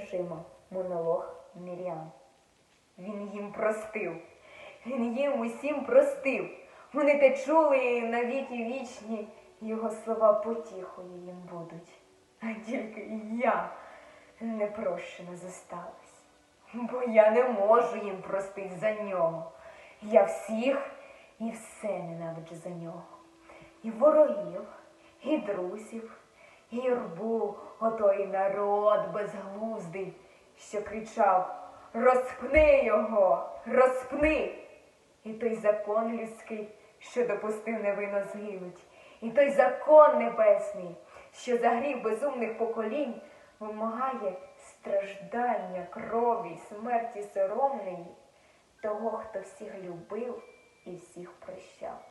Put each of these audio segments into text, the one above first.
неодержимо монолог Мір'ян. Він їм простив, він їм усім простив. Вони те чули навіки вічні, його слова потіхою їм будуть. А тільки я непрощена зосталась, бо я не можу їм простить за нього. Я всіх і все ненавиджу за нього. І ворогів, і друзів, і юрбу, отой народ безглуздий, що кричав Розпни його, розпни! І той закон людський, що допустив невинно згинуть, і той закон небесний, що за гріх безумних поколінь вимагає страждання, крові, смерті соромної, того, хто всіх любив і всіх прощав.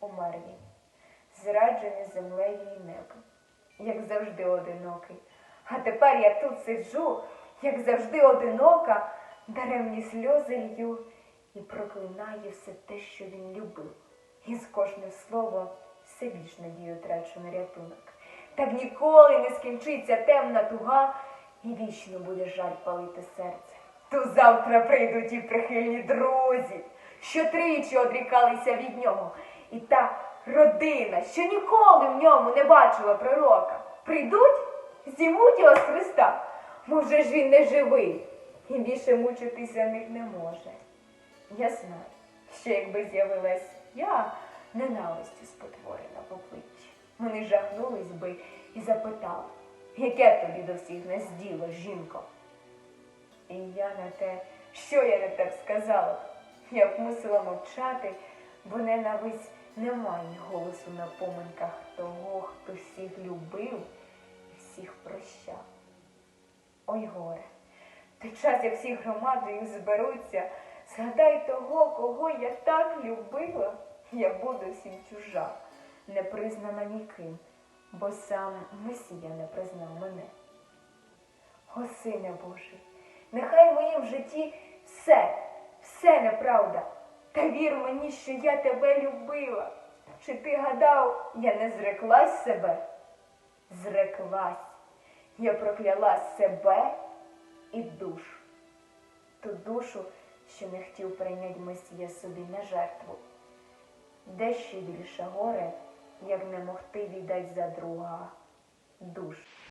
Умер він, зраджений землею і небом, як завжди одинокий. А тепер я тут сиджу, як завжди одинока, даремні сльози лью і проклинаю все те, що він любив. І з кожним словом все більш надію трачу на рятунок. Так ніколи не скінчиться темна туга, і вічно буде жаль палити серце. То завтра прийдуть і прихильні друзі, що тричі одрікалися від нього, і та родина, що ніколи в ньому не бачила пророка. Прийдуть, знімуть його з Христа, бо вже ж він не живий, і більше мучитися них не може. Я знаю, що якби з'явилась я, ненавистю спотворена в обличчі. Вони жахнулись би і запитали, яке тобі до всіх нас діло, жінко? І я на те, що я не так сказала, я б мусила мовчати, бо ненависть не має голосу на поминках того, хто всіх любив і всіх прощав. Ой горе, той час, як всі громадою зберуться, згадай того, кого я так любила, я буду всім чужа, не признана ніким, бо сам Месія не признав мене. О, сине Божий, нехай в моїм житті все, все неправда. Та вір мені, що я тебе любила. Чи ти гадав, я не зреклась себе? Зреклась. Я прокляла себе і душу. Ту душу, що не хотів прийняти Месія собі на жертву. Де ще більше горе, як не могти віддать за друга душу.